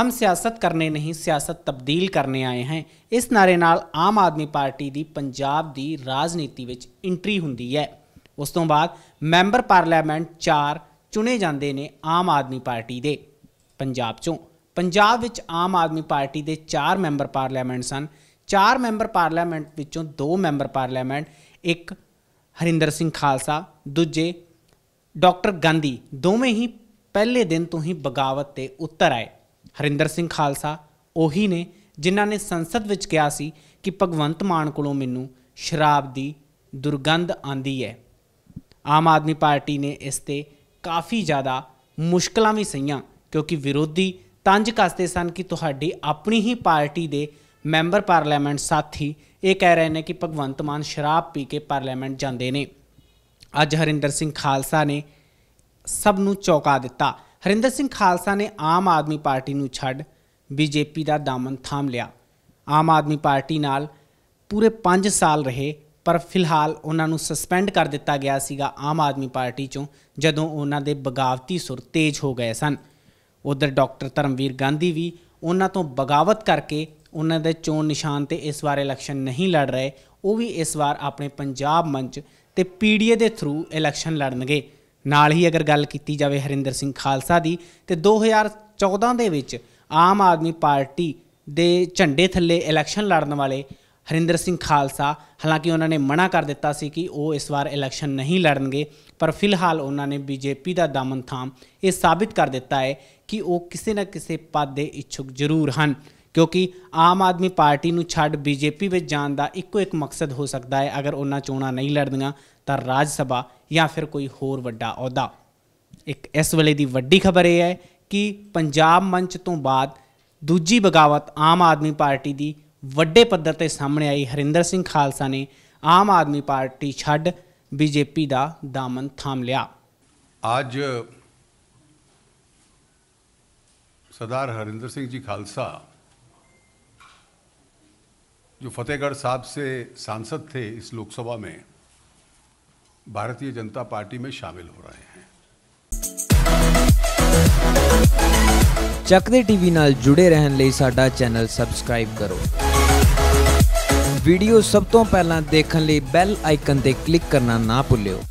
ਹਮ ਸਿਆਸਤ ਕਰਨੇ ਨਹੀਂ ਸਿਆਸਤ ਤਬਦੀਲ ਕਰਨੇ ਆਏ हैं। ਇਸ ਨਾਰੇ ਨਾਲ ਆਮ ਆਦਮੀ ਪਾਰਟੀ ਦੀ ਪੰਜਾਬ ਦੀ ਰਾਜਨੀਤੀ ਵਿੱਚ ਐਂਟਰੀ ਹੁੰਦੀ ਹੈ ਉਸ ਤੋਂ ਬਾਅਦ ਮੈਂਬਰ ਪਾਰਲੀਮੈਂਟ 4 ਚੁਣੇ ਜਾਂਦੇ ਨੇ ਆਮ ਆਦਮੀ ਪਾਰਟੀ ਦੇ ਪੰਜਾਬ ਚੋਂ ਪੰਜਾਬ ਵਿੱਚ ਆਮ ਆਦਮੀ ਪਾਰਟੀ ਦੇ 4 ਮੈਂਬਰ ਪਾਰਲੀਮੈਂਟ ਸਨ 4 ਮੈਂਬਰ ਪਾਰਲੀਮੈਂਟ ਵਿੱਚੋਂ 2 ਮੈਂਬਰ ਪਾਰਲੀਮੈਂਟ ਇੱਕ ਹਰਿੰਦਰ ਸਿੰਘ ਖਾਲਸਾ ਦੂਜੇ ਡਾਕਟਰ ਗਾਂਧੀ ਦੋਵੇਂ ਹੀ ਪਹਿਲੇ ਦਿਨ ਤੋਂ ਹੀ ਬਗਾਵਤ ਤੇ ਉਤਰ ਆਏ ਹਰਿੰਦਰ ਸਿੰਘ ਖਾਲਸਾ ਉਹੀ ਨੇ ਜਿਨ੍ਹਾਂ ਨੇ ਸੰਸਦ ਵਿੱਚ ਕਿਹਾ ਸੀ ਕਿ ਭਗਵੰਤ ਮਾਨ ਕੋਲੋਂ ਮੈਨੂੰ ਸ਼ਰਾਬ ਦੀ ਦੁਰਗੰਧ ਆਂਦੀ ਹੈ। ਆਮ ਆਦਮੀ ਪਾਰਟੀ ਨੇ ਇਸ ਤੇ ਕਾਫੀ ਜ਼ਿਆਦਾ ਮੁਸ਼ਕਲਾਂ ਵੀ ਸਹੀਆਂ, ਕਿਉਂਕਿ ਵਿਰੋਧੀ ਤੰਜ ਕੱਸਦੇ ਸਨ ਕਿ ਤੁਹਾਡੀ ਆਪਣੀ ਹੀ ਪਾਰਟੀ ਦੇ ਮੈਂਬਰ ਪਾਰਲੀਮੈਂਟ ਸਾਥੀ ਇਹ ਕਹਿ ਰਹੇ ਨੇ ਕਿ ਭਗਵੰਤ ਮਾਨ ਸ਼ਰਾਬ ਪੀ ਕੇ ਪਾਰਲੀਮੈਂਟ ਜਾਂਦੇ ਨੇ। ਅੱਜ ਹਰਿੰਦਰ ਸਿੰਘ ਖਾਲਸਾ ਨੇ ਸਭ ਨੂੰ ਚੌਕਾ ਦਿੱਤਾ। ਹਰਿੰਦਰ ਸਿੰਘ ਖਾਲਸਾ ਨੇ ਆਮ ਆਦਮੀ ਪਾਰਟੀ ਨੂੰ ਛੱਡ ਬੀਜੇਪੀ ਦਾ ਦਾਮਨ ਥਾਮ ਲਿਆ। ਆਮ ਆਦਮੀ ਪਾਰਟੀ ਨਾਲ ਪੂਰੇ 5 ਸਾਲ ਰਹੇ, ਪਰ ਫਿਲਹਾਲ ਉਹਨਾਂ ਨੂੰ ਸਸਪੈਂਡ ਕਰ ਦਿੱਤਾ ਗਿਆ ਸੀਗਾ ਆਮ ਆਦਮੀ ਪਾਰਟੀ ਚੋਂ, ਜਦੋਂ ਉਹਨਾਂ ਦੇ ਬਗਾਵਤੀ ਸੁਰ ਤੇਜ਼ ਹੋ ਗਏ ਸਨ। ਉਧਰ ਡਾਕਟਰ ਧਰਮਵੀਰ ਗਾਂਧੀ ਵੀ ਉਹਨਾਂ ਤੋਂ ਬਗਾਵਤ ਕਰਕੇ ਉਹਨਾਂ ਦੇ ਚੋਣ ਨਿਸ਼ਾਨ ਤੇ ਇਸ ਵਾਰ ਇਲੈਕਸ਼ਨ ਨਹੀਂ ਲੜ ਰਹੇ, ਉਹ ਵੀ ਇਸ ਵਾਰ ਆਪਣੇ ਪੰਜਾਬ ਮੰਚ ਤੇ ਪੀਡੀਏ ਦੇ ਥਰੂ ਇਲੈਕਸ਼ਨ ਲੜਨਗੇ। ਨਾਲ ਹੀ ਅਗਰ ਗੱਲ ਕੀਤੀ ਜਾਵੇ ਹਰਿੰਦਰ ਸਿੰਘ ਖਾਲਸਾ ਦੀ, ਤੇ 2014 ਦੇ ਵਿੱਚ ਆਮ ਆਦਮੀ ਪਾਰਟੀ ਦੇ ਝੰਡੇ ਥੱਲੇ ਇਲੈਕਸ਼ਨ ਲੜਨ ਵਾਲੇ ਹਰਿੰਦਰ ਸਿੰਘ ਖਾਲਸਾ, ਹਾਲਾਂਕਿ ਉਹਨਾਂ ਨੇ ਮਨਾ ਕਰ ਦਿੱਤਾ ਸੀ ਕਿ ਉਹ ਇਸ ਵਾਰ ਇਲੈਕਸ਼ਨ ਨਹੀਂ ਲੜਨਗੇ, ਪਰ ਫਿਲਹਾਲ ਉਹਨਾਂ ਨੇ ਬੀਜੇਪੀ ਦਾ ਦਾਮਨ ਥਾਮ ਇਹ ਸਾਬਿਤ ਕਰ ਦਿੱਤਾ ਹੈ ਕਿ ਉਹ ਕਿਸੇ ਨਾ ਕਿਸੇ ਪਦ ਦੇ ਇੱਛੁਕ ਜ਼ਰੂਰ ਹਨ। ਕਿਉਂਕਿ ਆਮ ਆਦਮੀ ਪਾਰਟੀ ਨੂੰ ਛੱਡ ਬੀਜੇਪੀ ਵਿੱਚ ਜਾਣ ਦਾ ਇੱਕੋ ਇੱਕ ਮਕਸਦ ਹੋ ਸਕਦਾ ਹੈ। ਅਗਰ ਉਹਨਾਂ ਚੋਣਾਂ ਨਹੀਂ ਲੜਦੀਆਂ, ਤਾਂ ਰਾਜ ਸਭਾ ਜਾਂ ਫਿਰ ਕੋਈ ਹੋਰ ਵੱਡਾ ਅਹੁਦਾ। ਇੱਕ ਇਸ ਵੇਲੇ ਦੀ ਵੱਡੀ ਖਬਰ ਇਹ ਹੈ ਕਿ ਪੰਜਾਬ ਮੰਚ ਤੋਂ ਬਾਅਦ ਦੂਜੀ ਬਗਾਵਤ ਆਮ ਆਦਮੀ ਪਾਰਟੀ ਦੀ ਵੱਡੇ ਪੱਧਰ ਤੇ ਸਾਹਮਣੇ ਆਈ ਹਰਿੰਦਰ ਸਿੰਘ ਖਾਲਸਾ ਨੇ ਆਮ ਆਦਮੀ ਪਾਰਟੀ ਛੱਡ ਬੀਜੇਪੀ ਦਾ ਦਾਮਨ ਥਾਮ ਲਿਆ। ਅੱਜ ਸਰਦਾਰ ਹਰਿੰਦਰ ਸਿੰਘ ਜੀ ਖਾਲਸਾ जो फतेहगढ़ साहब से सांसद थे इस लोकसभा में भारतीय जनता पार्टी में शामिल हो रहे हैं ਚੱਕਦੇ ਟੀਵੀ ਨਾਲ ਜੁੜੇ ਰਹਿਣ ਲਈ ਸਾਡਾ ਚੈਨਲ ਸਬਸਕ੍ਰਾਈਬ ਕਰੋ ਵੀਡੀਓ ਸਭ ਤੋਂ ਪਹਿਲਾਂ ਦੇਖਣ ਲਈ ਬੈਲ ਆਈਕਨ ਤੇ ਕਲਿੱਕ ਕਰਨਾ ਨਾ ਭੁੱਲਿਓ